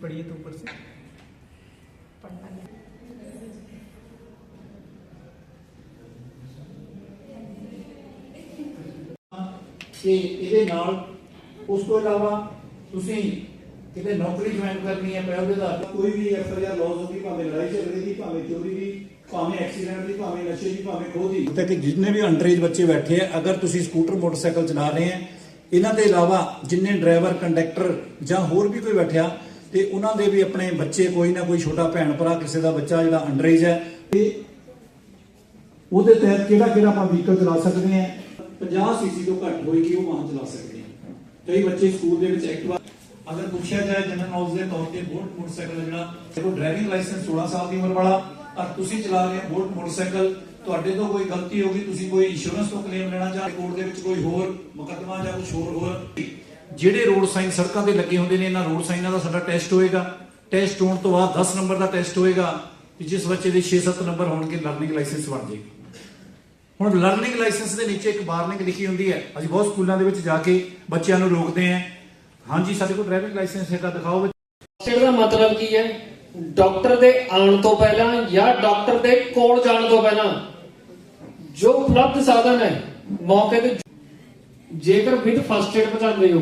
पढ़िए तो ऊपर से पढ़ना नहीं ਤੇ ਇਹਦੇ ਨਾਲ ਉਸ ਤੋਂ ਇਲਾਵਾ ਤੁਸੀਂ ਕਿਤੇ ਨੌਕਰੀ ਜੁਆਇਨ ਕਰਨੀ ਹੈ ਪਹਿਲ ਦੇ ਆਧਾਰ ਤੇ ਕੋਈ ਵੀ ਐਫਆਈਆਰ ਲੌਸ ਹੁੰਦੀ ਭਾਵੇਂ ਲੜਾਈ ਝਗੜੇ ਦੀ ਭਾਵੇਂ ਚੋਰੀ ਦੀ ਭਾਵੇਂ ਐਕਸੀਡੈਂਟ ਦੀ ਭਾਵੇਂ ਨਸ਼ੇ ਦੀ ਭਾਵੇਂ ਖੋਹ ਦੀ ਤੇ ਕਿ ਜਿੰਨੇ ਵੀ ਅੰਡਰੇਜ ਬੱਚੇ ਬੈਠੇ ਆ ਅਗਰ ਤੁਸੀਂ ਸਕੂਟਰ ਮੋਟਰਸਾਈਕਲ ਚਲਾ ਰਹੇ ਆ ਇਹਨਾਂ ਦੇ ਇਲਾਵਾ ਜਿੰਨੇ ਡਰਾਈਵਰ ਕੰਡਕਟਰ ਜਾਂ ਹੋਰ ਵੀ ਕੋਈ ਬੈਠਿਆ ਤੇ ਉਹਨਾਂ ਦੇ ਵੀ ਆਪਣੇ ਬੱਚੇ ਕੋਈ ਨਾ ਕੋਈ ਛੋਟਾ ਭੈਣ ਭਰਾ ਕਿਸੇ ਦਾ ਬੱਚਾ ਜਿਹੜਾ ਅੰਡਰੇਜ ਹੈ, ਤੇ ਉਹਦੇ ਤਹਿਤ ਕਿਹੜਾ ਕਿਹੜਾ ਆਪਾਂ ਵਹੀਕਲ ਚਲਾ ਸਕਦੇ ਹਾਂ? 50 ਸੀਸੀ ਤੋਂ ਘੱਟ ਹੋਏਗੀ ਉਹ ਵਾਹਨ ਚਲਾ ਸਕਦੇ ਆ ਕਈ ਬੱਚੇ ਸਕੂਲ ਦੇ ਵਿੱਚ ਐਕਟਿਵਾ ਅਗਰ ਪੁੱਛਿਆ ਜਾਏ ਜਨਰਲ ਨੌਲੇਜ ਦੇ ਤੌਰ ਤੇ ਬੋਟ ਮੋਟਰਸਾਈਕਲ ਜਿਹੜਾ, ਦੇਖੋ ਡਰਾਈਵਿੰਗ ਲਾਇਸੈਂਸ 16 ਸਾਲ ਦੀ ਉਮਰ ਵਾਲਾ ਔਰ ਤੁਸੀਂ ਚਲਾ ਰਹੇ ਹੋ ਬੋਟ ਮੋਟਰਸਾਈਕਲ, ਤੁਹਾਡੇ ਤੋਂ ਕੋਈ ਗਲਤੀ ਹੋ ਗਈ, ਤੁਸੀਂ ਕੋਈ ਇੰਸ਼ੋਰੈਂਸ ਤੋਂ ਕਲੇਮ ਲੈਣਾ ਚਾਹੇ ਕੋਰਟ ਦੇ ਵਿੱਚ ਕੋਈ ਹੋਰ ਮੁਕੱਦਮਾ ਜਾਂ ਕੁਝ ਹੋਰ ਹੋਰ ਜਿਹੜੇ ਰੋਡ ਸਾਈਨ ਸੜਕਾਂ ਤੇ ਲੱਗੇ ਹੁੰਦੇ ਨੇ, ਇਹਨਾਂ ਰੋਡ ਸਾਈਨਾਂ ਦਾ ਸਾਡਾ ਟੈਸਟ ਹੋਏਗਾ। ਟੈਸਟ ਹੋਣ ਤੋਂ ਬਾਅਦ 10 ਨੰਬਰ ਦਾ ਟੈਸਟ ਹੋਏਗਾ ਕਿ ਜਿਸ ਬੱਚੇ ਦੇ 6-7 ਨੰਬਰ ਹੋਣਗੇ ਲਰਨਿੰਗ ਲਾਇਸੈਂਸ ਬਣ ਜਾਏਗਾ। ਹੁਣ ਲਰਨਿੰਗ ਲਾਇਸੈਂਸ ਦੇ ਨੀਚੇ ਇੱਕ ਵਾਰਨਿੰਗ ਲਿਖੀ ਹੁੰਦੀ ਹੈ। ਅਸੀਂ ਬਹੁਤ ਸਕੂਲਾਂ ਦੇ ਵਿੱਚ ਜਾ ਕੇ ਬੱਚਿਆਂ ਨੂੰ ਰੋਕਦੇ ਹਾਂ। ਹਾਂਜੀ, ਸਾਡੇ ਕੋਲ ਡਰਾਈਵਿੰਗ ਲਾਇਸੈਂਸ ਹੈਗਾ, ਦਿਖਾਓ ਸਿਰ ਦਾ ਮਤਲਬ ਕੀ ਹੈ? ਡਾਕਟਰ ਦੇ ਆਉਣ ਤੋਂ ਪਹਿਲਾਂ ਜਾਂ ਡਾਕਟਰ ਦੇ ਕੋਲ ਜਾਣ ਤੋਂ ਪਹਿਲਾਂ ਜੋ ਉਪਲਬਧ ਸਾਧਨ ਹੈ, ਮੌਕੇ ਤੇ ਜੇਕਰ ਵਿਦ ਫਸਟ ਏਡ ਪਹੁੰਚਾਉਂਦੇ ਹੋ,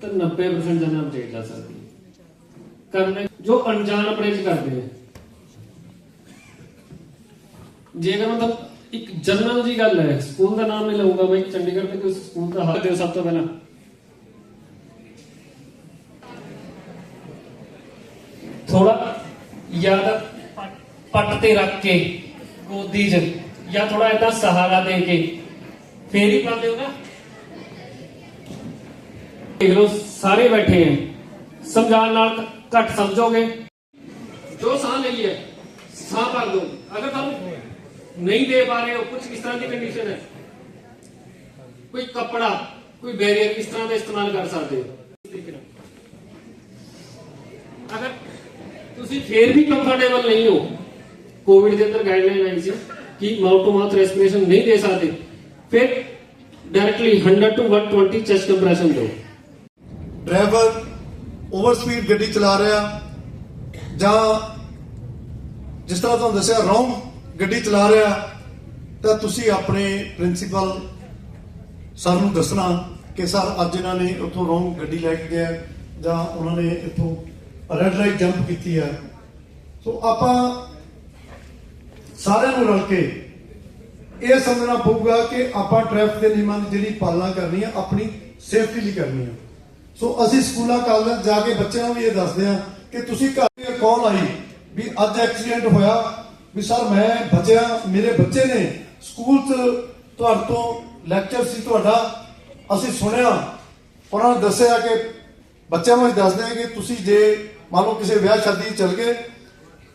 ਤਾਂ 90% ਜਨਾਂ ਅਪਡੇਟ ਜਾ ਸਕਦੀ ਹੈ ਕਰਨੇ, ਜੋ ਅਣਜਾਣ ਅਪਰੇਜ ਕਰਦੇ ਹੈ ਜੇਕਰ ਮਤਲਬ ਇੱਕ ਜਨਰਲ ਜੀ ਗੱਲ ਹੈ, ਸਕੂਲ ਦਾ ਨਾਮ ਨਹੀਂ ਲਊਗਾ ਮੈਂ ਚੰਡੀਗੜ੍ਹ ਦੇ ਕੋਈ ਸਕੂਲ ਦਾ ਹੱਥ ਦਿਓ ਸਭ ਤੋਂ ਪਹਿਲਾਂ। ਥੋੜਾ ਯਾਦ ਪੱਟ ਤੇ ਰੱਖ ਕੇ, ਗੋਦੀ 'ਚ, ਜਾਂ ਥੋੜਾ ਏਦਾਂ ਸਹਾਰਾ ਦੇ ਕੇ, ਫੇਰ ਹੀ ਪਾਉਂਦੇ ਹੋ ਨਾ ਦੇਖ ਲਓ, ਸਾਰੇ ਬੈਠੇ ਹੈ ਸਮਝਾਉਣ ਨਾਲ ਘ- ਘੱਟ ਸਮਝੋਗੇ? ਜੋ ਸਾਹ ਲਈ ਹੈ, ਸਾਹ ਭਰ ਦੋ ਅਗਰ ਤੁਹਾਨੂੰ ਨਹੀਂ ਦੇ ਪਾ ਰਹੇ ਹੋ ਕੁਝ ਇਸ ਤਰ੍ਹਾਂ ਦੀ ਕੰਡੀਸ਼ਨ ਹੈ? ਕੋਈ ਕੱਪੜਾ, ਕੋਈ ਬੈਰੀਅਰ ਇਸ ਤਰ੍ਹਾਂ ਦਾ ਇਸਤੇਮਾਲ ਕਰ ਸਕਦੇ ਹੋ? ਇਸ ਤਰੀਕੇ ਨਾਲ। ਅਗਰ ਤੁਸੀਂ ਫੇਰ ਵੀ ਕੰਫਰਟੇਬਲ ਨਹੀਂ ਹੋ ਕੋਵਿਡ ਦੇ ਅੰਦਰ ਗਾਈਡਲਾਈਨ ਆਈ ਸੀ ਕਿ ਮਾਊਥ ਟੂ ਮਾਊਥ ਰੈਸਪੀਰੇਸ਼ਨ ਨਹੀਂ ਦੇ ਸਕਦੇ, ਫਿਰ ਡਾਇਰੈਕਟਲੀ 100 ਟੂ 120 ਚੈਸਟ ਕੰਪਰੈਸ਼ਨ ਦਿਓ। ਡਰਾਈਵਰ ਓਵਰ ਸਪੀਡ ਗੱਡੀ ਚਲਾ ਰਿਹਾ ਜਾਂ ਜਿਸ ਤਰ੍ਹਾਂ ਤੁਹਾਨੂੰ ਦੱਸਿਆ ਰੌਂਗ ਗੱਡੀ ਚਲਾ ਰਿਹਾ, ਤਾਂ ਤੁਸੀਂ ਆਪਣੇ ਪ੍ਰਿੰਸੀਪਲ ਸਰ ਨੂੰ ਦੱਸਣਾ ਕਿ ਸਰ ਅੱਜ ਇਹਨਾਂ ਨੇ ਉੱਥੋਂ ਰੌਂਗ ਗੱਡੀ ਲੈ ਕੇ ਗਿਆ ਜਾਂ ਉਹਨਾਂ ਨੇ ਇੱਥੋਂ ਰੈੱਡ ਲਾਈਟ ਜੰਪ ਕੀਤੀ ਹੈ ਸੋ ਆਪਾਂ ਸਾਰਿਆਂ ਨੂੰ ਰਲ ਕੇ ਇਹ ਸਮਝਣਾ ਪਊਗਾ ਕਿ ਆਪਾਂ ਟ੍ਰੈਫਿਕ ਦੇ ਨਿਯਮਾਂ ਦੀ ਜਿਹੜੀ ਪਾਲਣਾ ਕਰਨੀ ਹੈ ਆਪਣੀ ਸੇਫਟੀ ਲਈ ਕਰਨੀ ਆ। ਸੋ ਅਸੀਂ ਸਕੂਲਾਂ, ਕਾਲਜਾਂ ਜਾ ਕੇ ਬੱਚਿਆਂ ਨੂੰ ਵੀ ਇਹ ਦੱਸਦੇ ਹਾਂ ਕਿ ਤੁਸੀਂ ਘਰ ਕਾਲ ਆਈ ਵੀ ਅੱਜ ਐਕਸੀਡੈਂਟ ਹੋਇਆ ਵੀ ਸਰ ਮੈਂ ਬਚਿਆ, ਮੇਰੇ ਬੱਚੇ ਨੇ ਸਕੂਲ 'ਚ ਤੁਹਾਡੇ ਤੋਂ ਲੈਕਚਰ ਸੀ ਤੁਹਾਡਾ, ਅਸੀਂ ਸੁਣਿਆ, ਉਹਨਾਂ ਨੇ ਦੱਸਿਆ ਕਿ ਬੱਚਿਆਂ ਨੂੰ ਅਸੀਂ ਦੱਸਦੇ ਹਾਂ ਕਿ ਤੁਸੀਂ ਜੇ ਮੰਨ ਲਓ ਕਿਸੇ ਵਿਆਹ ਸ਼ਾਦੀ 'ਚ ਚਲ ਗਏ,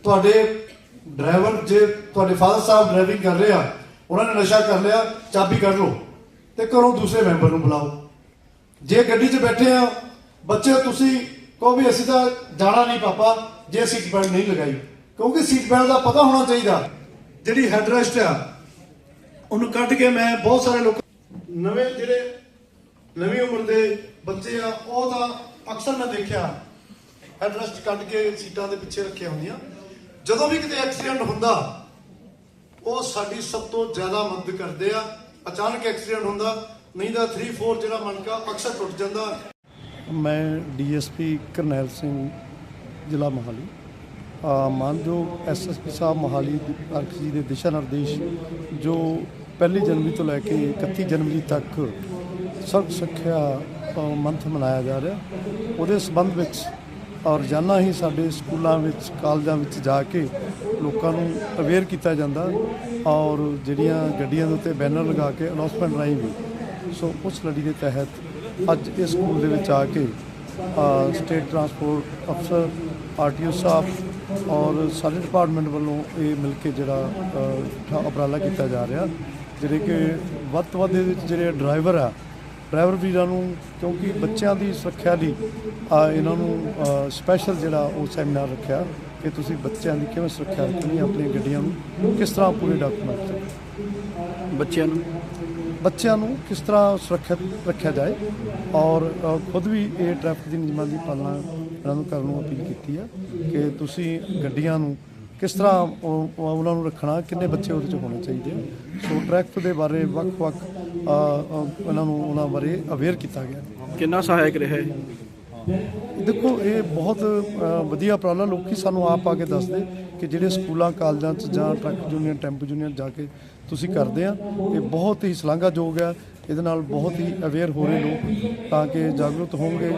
ਤੁਹਾਡੇ ਡਰਾਈਵਰ ਜੇ ਤੁਹਾਡੇ ਫਾਦਰ ਸਾਹਿਬ ਡਰਾਈਵਿੰਗ ਕਰ ਰਹੇ ਆ, ਉਹਨਾਂ ਨੇ ਨਸ਼ਾ ਕਰ ਲਿਆ, ਚਾਬੀ ਕੱਢ ਲਓ ਤੇ ਘਰੋਂ ਦੂਸਰੇ ਮੈਂਬਰ ਨੂੰ ਬੁਲਾਓ। ਜੇ ਗੱਡੀ 'ਚ ਬੈਠੇ ਆ ਬੱਚੇ, ਤੁਸੀਂ ਕਹੋ ਵੀ ਅਸੀਂ ਤਾਂ ਜਾਣਾ ਨਹੀਂ ਪਾਪਾ, ਜੇ ਸੀਟ ਬੈਲਟ ਨਹੀਂ ਲਗਾਈ। ਕਿਉਂਕਿ ਸੀਟ ਬੈਲਟ ਦਾ ਪਤਾ ਹੋਣਾ ਚਾਹੀਦਾ। ਜਿਹੜੀ ਹੈਡਰੈਸਟ ਆ, ਉਹਨੂੰ ਕੱਢ ਕੇ ਮੈਂ ਬਹੁਤ ਸਾਰੇ ਲੋਕ ਨਵੇਂ ਜਿਹੜੇ ਨਵੀਂ ਉਮਰ ਦੇ ਬੱਚੇ ਆ, ਉਹ ਤਾਂ ਅਕਸਰ ਮੈਂ ਦੇਖਿਆ। ਹੈਡਰੈਸਟ ਕੱਢ ਕੇ ਸੀਟਾਂ ਦੇ ਪਿੱਛੇ ਰੱਖੀਆਂ ਹੁੰਦੀਆਂ। ਜਦੋਂ ਵੀ ਕਿਤੇ ਐਕਸੀਡੈਂਟ ਹੁੰਦਾ, ਉਹ ਸਾਡੀ ਸਭ ਤੋਂ ਜ਼ਿਆਦਾ ਮਦਦ ਕਰਦੇ ਆ। ਅਚਾਨਕ ਐਕਸੀਡੈਂਟ ਹੁੰਦਾ ਨਹੀਂ ਤਾਂ 3 4 ਜਿਹੜਾ ਮਣਕਾ ਅਕਸਰ ਟੁੱਟ ਜਾਂਦਾ। ਮੈਂ ਡੀਐਸਪੀ ਕਰਨੈਲ ਸਿੰਘ ਜ਼ਿਲ੍ਹਾ ਮੋਹਾਲੀ। ਅ, ਮਾਨਯੋਗ ਐਸਐਸਪੀ ਸਾਹਿਬ ਮੋਹਾਲੀ ਅਰਖ ਜੀ ਦੇ ਦਿਸ਼ਾ ਨਿਰਦੇਸ਼ ਜੋ ਪਹਿਲੀ ਜਨਵਰੀ ਤੋਂ ਲੈ ਕੇ 31 ਜਨਵਰੀ ਤੱਕ ਸਰਵ ਸਿੱਖਿਆ ਮੰਥ ਮਨਾਇਆ ਜਾ ਰਿਹਾ। ਉਹਦੇ ਸੰਬੰਧ ਵਿੱਚ ਰੋਜ਼ਾਨਾ ਹੀ ਸਾਡੇ ਸਕੂਲਾਂ ਵਿੱਚ ਕਾਲਜਾਂ ਵਿੱਚ ਜਾ ਕੇ ਲੋਕਾਂ ਨੂੰ ਅਵੇਅਰ ਕੀਤਾ ਜਾਂਦਾ। ਔਰ ਜਿਹੜੀਆਂ ਗੱਡੀਆਂ ਦੇ ਉੱਤੇ ਬੈਨਰ ਲਗਾ ਕੇ ਅਨਾਉਂਸਮੈਂਟ ਰਾਹੀਂ ਵੀ ਸੋ ਉਸ ਲੜੀ ਦੇ ਤਹਿਤ ਅੱਜ ਇਸ ਸਕੂਲ ਦੇ ਵਿੱਚ ਆ ਕੇ ਸਟੇਟ ਟਰਾਂਸਪੋਰਟ ਅਫਸਰ ਆਰਟੀਓ ਸਾਹਿਬ ਔਰ ਸਾਰੇ ਡਿਪਾਰਟਮੈਂਟ ਵੱਲੋਂ ਇਹ ਮਿਲ ਕੇ ਜਿਹੜਾ ਉਪਰਾਲਾ ਕੀਤਾ ਜਾ ਰਿਹਾ, ਜਿਹੜੇ ਕਿ ਵੱਧ ਤੋਂ ਵੱਧ ਇਹਦੇ ਵਿੱਚ ਜਿਹੜੇ ਡਰਾਈਵਰ ਆ ਡਰਾਈਵਰ ਵੀਰਾਂ ਨੂੰ ਕਿਉਂਕਿ ਬੱਚਿਆਂ ਦੀ ਸੁਰੱਖਿਆ ਲਈ ਇਹਨਾਂ ਨੂੰ ਸਪੈਸ਼ਲ ਜਿਹੜਾ ਉਹ ਸੈਮੀਨਾਰ ਰੱਖਿਆ ਕਿ ਤੁਸੀਂ ਬੱਚਿਆਂ ਦੀ ਕਿਵੇਂ ਸੁਰੱਖਿਆ ਰੱਖਣੀ ਹੈ ਗੱਡੀਆਂ ਨੂੰ ਕਿਸ ਤਰ੍ਹਾਂ ਪੂਰੇ ਡਾਕੂਮੈਂਟ ਬੱਚਿਆਂ ਨੂੰ? ਬੱਚਿਆਂ ਨੂੰ ਕਿਸ ਤਰ੍ਹਾਂ ਸੁਰੱਖਿਅਤ ਰੱਖਿਆ ਜਾਏ ਔਰ ਖੁਦ ਵੀ ਇਹ ਟ੍ਰੈਫਿਕ ਦੇ ਨਿਯਮਾਂ ਦੀ ਪਾਲਣਾ ਇਹਨਾਂ ਨੂੰ ਕਰਨ ਨੂੰ ਅਪੀਲ ਕੀਤੀ ਆ ਕਿ ਤੁਸੀਂ ਗੱਡੀਆਂ ਨੂੰ ਕਿਸ ਤਰ੍ਹਾਂ ਉਹਨਾਂ ਨੂੰ ਰੱਖਣਾ, ਕਿੰਨੇ ਬੱਚੇ ਉਹਦੇ ਚ ਹੋਣੇ ਚਾਹੀਦੇ ਆ। ਸੋ ਟ੍ਰੈਫਿਕ ਦੇ ਬਾਰੇ ਵੱਖ-ਵੱਖ ਇਹਨਾਂ ਨੂੰ ਉਹਨਾਂ ਬਾਰੇ ਅਵੇਅਰ ਕੀਤਾ ਗਿਆ। ਕਿੰਨਾ ਸਹਾਇਕ ਰਿਹਾ ਹੈ ਦੇਖੋ ਇਹ ਬਹੁਤ ਵਧੀਆ ਉਪਰਾਲਾ। ਲੋਕੀ ਸਾਨੂੰ ਆਪ ਆ ਕੇ ਦੱਸਦੇ ਕਿ ਜਿਹੜੇ ਸਕੂਲਾਂ ਕਾਲਜਾਂ 'ਚ ਜਾਂ ਟਰੱਕ ਯੂਨੀਅਨ ਟੈਂਪੂ ਯੂਨੀਅਨ ਜਾ ਕੇ ਤੁਸੀਂ ਕਰਦੇ ਆ ਇਹ ਬਹੁਤ ਹੀ ਸ਼ਲਾਘਾਯੋਗ ਆ। ਇਹਦੇ ਨਾਲ ਬਹੁਤ ਹੀ ਅਵੇਅਰ ਹੋ ਰਹੇ ਲੋਕ ਤਾਂ ਕਿ ਜਾਗਰੂਕ ਹੋਣਗੇ।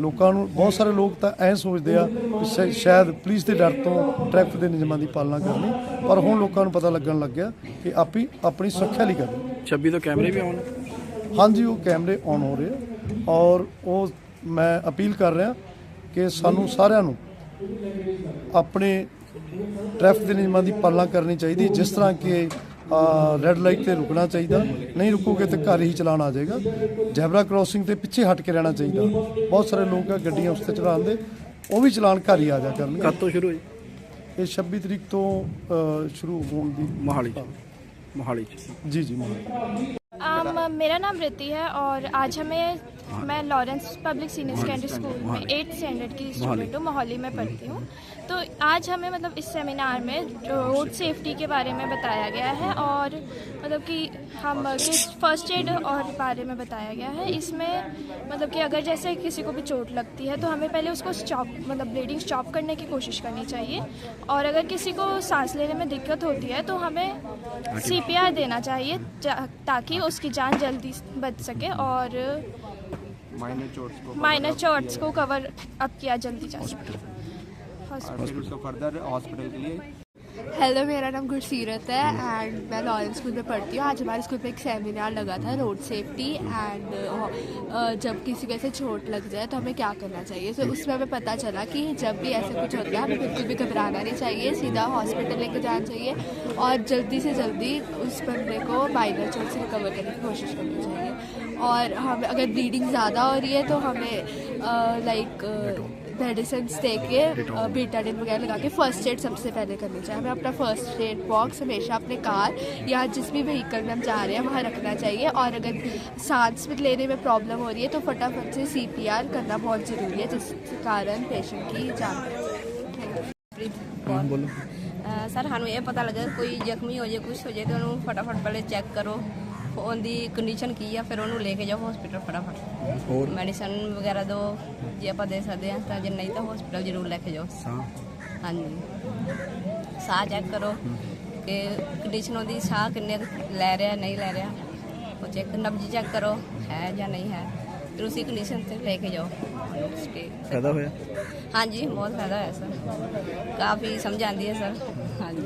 ਲੋਕਾਂ ਨੂੰ ਬਹੁਤ ਸਾਰੇ ਲੋਕ ਤਾਂ ਐਂ ਸੋਚਦੇ ਆ ਕਿ ਸ਼ਾਇ- ਸ਼ਾਇਦ ਪੁਲਿਸ ਦੇ ਡਰ ਤੋਂ ਟ੍ਰੈਫਿਕ ਦੇ ਨਿਯਮਾਂ ਦੀ ਪਾਲਣਾ ਕਰਨੀ ਪਰ ਹੁਣ ਲੋਕਾਂ ਨੂੰ ਪਤਾ ਲੱਗਣ ਲੱਗ ਗਿਆ ਕਿ ਆਪੀ ਆਪਣੀ ਸੁਰੱਖਿਆ ਲਈ ਕਰਨੀ। 26 ਤੋਂ ਕੈਮਰੇ ਵੀ ਆਉਣ? ਹਾਂਜੀ ਉਹ ਕੈਮਰੇ ਔਨ ਹੋ ਰਹੇ ਆ ਔਰ ਉਹ ਮੈਂ ਅਪੀਲ ਕਰ ਰਿਹਾ ਕਿ ਸਾਨੂੰ ਸਾਰਿਆਂ ਨੂੰ ਆਪਣੇ ਟ੍ਰੈਫਿਕ ਦੇ ਨਿਯਮਾਂ ਦੀ ਪਾਲਣਾ ਕਰਨੀ ਚਾਹੀਦੀ ਜਿਸ ਤਰ੍ਹਾਂ ਕਿ ਰੈੱਡ ਲਾਈਟ ਤੇ ਰੁਕਣਾ ਚਾਹੀਦਾ ਨਹੀਂ ਰੁਕੋਗੇ ਤੇ ਘਰ ਹੀ ਚਲਾਣ ਆ ਜਾਏਗਾ ਜੈਬਰਾ ਕ੍ਰਾਸਿੰਗ ਤੇ ਪਿੱਛੇ ਹਟ ਕੇ ਰਹਿਣਾ ਚਾਹੀਦਾ ਬਹੁਤ ਸਾਰੇ ਲੋਕ ਆ ਗੱਡੀਆਂ ਉਸ ਤੇ ਚੜਾਉਂਦੇ ਉਹ ਵੀ ਚਲਾਣ ਘਰ ਹੀ ਆ ਜਾ ਕਰਨਗੇ ਕਦ ਤੋਂ ਸ਼ੁਰੂ ਹੋਈ ਇਹ 26 ਤਰੀਕ ਤੋਂ ਅ, ਸ਼ੁਰੂ ਹੋਣ ਦੀ ਮੋਹਾਲੀ ਚ ਮੋਹਾਲੀ ਚ ਜੀ ਜੀ ਮੋਹਾਲੀ आम मेरा नाम रिति है और आज हमें मैं Lawrence public senior secondary school में एट्थ स्टैंडर्ड की स्टूडेंट हूँ मोहाली में पढ़ती हूँ। तो आज हमें मतलब इस सेमिनार में रोड सेफ्टी के बारे में बताया गया है और मतलब कि हम फ़र्स्ट एड और बारे में बताया गया है। इसमें मतलब कि अगर जैसे किसी को भी चोट लगती है तो हमें पहले उसको स्टॉप मतलब ब्लीडिंग स्टॉप करने की कोशिश करनी चाहिए। और अगर किसी को सांस लेने में दिक्कत होती है तो हमें सीपीआर देना चाहिए ताकि उसकी जान जल्दी बच सके और माइनर चोट्स को कवर अप किया जल्दी जा सके। हेलो मेरा नाम गुरसीरत है एंड मैं लॉरेंस स्कूल में पढ़ती हूँ। आज हमारे स्कूल में एक सेमिनार लगा था रोड सेफ्टी एंड जब किसी को ऐसे चोट लग जाए तो हमें क्या करना चाहिए? तो उसमें हमें पता चला कि जब भी ऐसा कुछ होता है हमें बिल्कुल भी घबराना नहीं चाहिए सीधा हॉस्पिटल लेके जाना चाहिए और जल्दी से जल्दी उस बंदे को माइनर चोट से रिकवर करने की कोशिश करनी चाहिए। और हम अगर ब्लीडिंग ज़्यादा हो रही है तो हमें लाइक मेडिसिन दे के बीटाडिन वगैरह लगा के फर्स्ट एड सबसे पहले करनी चाहिए हमें अपना फर्स्ट एड बॉक्स हमेशा अपने कार या जिस भी व्हीकल में हम जा रहे हैं वहाँ रखना चाहिए और अगर सांस में लेने में प्रॉब्लम हो रही है तो फटाफट से सीपीआर करना बहुत ज़रूरी है जिस कारण पेशेंट की जान ਬੋਲੋ ਸਰ ਸਾਨੂੰ ਇਹ ਪਤਾ ਲੱਗਾ ਕੋਈ ਜ਼ਖਮੀ ਹੋ ਜਾਏ ਕੁਝ ਹੋ ਜਾਏ ਤਾਂ ਉਹਨੂੰ ਫਟਾਫਟ ਪਹਿਲੇ ਚੈੱਕ ਕਰੋ ਉਹਦੀ ਕੰਡੀਸ਼ਨ ਕੀ ਆ ਫਿਰ ਉਹਨੂੰ ਲੈ ਕੇ ਜਾਓ ਹਸਪੀਟਲ ਫਟਾਫਟ। ਹੋਰ? ਮੈਡੀਸਨ ਵਗੈਰਾ ਦੋ ਜੇ ਆਪਾਂ ਦੇ ਸਕਦੇ ਆ ਤਾਂ ਜੇ ਨਹੀਂ ਤਾਂ ਹਸਪੀਟਲ ਜ਼ਰੂਰ ਲੈ ਕੇ ਜਾਓ। ਸਾਹ? ਹਾਂਜੀ। ਸਾਹ ਚੈੱਕ ਕਰੋ ਕਿ ਕੰਡੀਸ਼ਨ ਉਹਦੀ ਸਾਹ ਕਿੰਨੇ ਲੈ ਰਿਹਾ ਨਹੀਂ ਲੈ ਰਿਹਾ। ਉਹ ਚੈੱਕ ਨਬਜ ਚੈੱਕ ਕਰੋ ਹੈ ਜਾਂ ਨਹੀਂ ਹੈ। ਫਿਰ ਉਸੇ ਕੰਡੀਸ਼ਨ ਤੇ ਲੈ ਕੇ ਜਾਓ। ਫਾਇਦਾ ਹੋਇਆ? ਹਾਂਜੀ ਬਹੁਤ ਫਾਇਦਾ ਹੋਇਆ ਸਰ। ਕਾਫੀ ਸਮਝ ਆਉਂਦੀ ਹੈ ਸਰ। ਹਾਂਜੀ।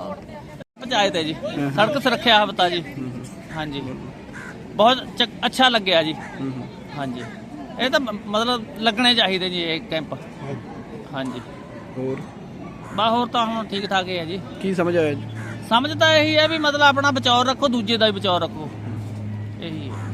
ਓਕੇ ਪੰਚਾਇਤ ਹੈ ਜੀ। ਸੜਕ ਸੁਰੱਖਿਆ ਹਫਤਾ ਜੀ। ਹਾਂਜੀ। ਬਹੁਤ ਚ- ਅੱਛਾ ਲੱਗਿਆ ਜੀ। ਹਾਂਜੀ। ਇਹ ਤਾਂ ਮ- ਮਤਲਬ ਲੱਗਣੇ ਚਾਹੀਦੇ ਜੀ ਇਹ ਕੈਂਪ। ਹਾਂਜੀ। ਹੋਰ? ਬਾ ਹੋਰ ਤਾਂ ਹੁਣ ਠੀਕ ਠਾਕ ਹੀ ਹੈ ਜੀ। ਕੀ ਸਮਝ ਆਇਆ ਜੀ? ਸਮਝ ਤਾਂ ਇਹੀ ਹੈ ਵੀ ਮਤਲਬ ਆਪਣਾ ਬਚਾਓ ਰੱਖੋ ਦੂਜੇ ਦਾ ਵੀ ਬਚਾਓ ਰੱਖੋ। ਇਹੀ ਹੈ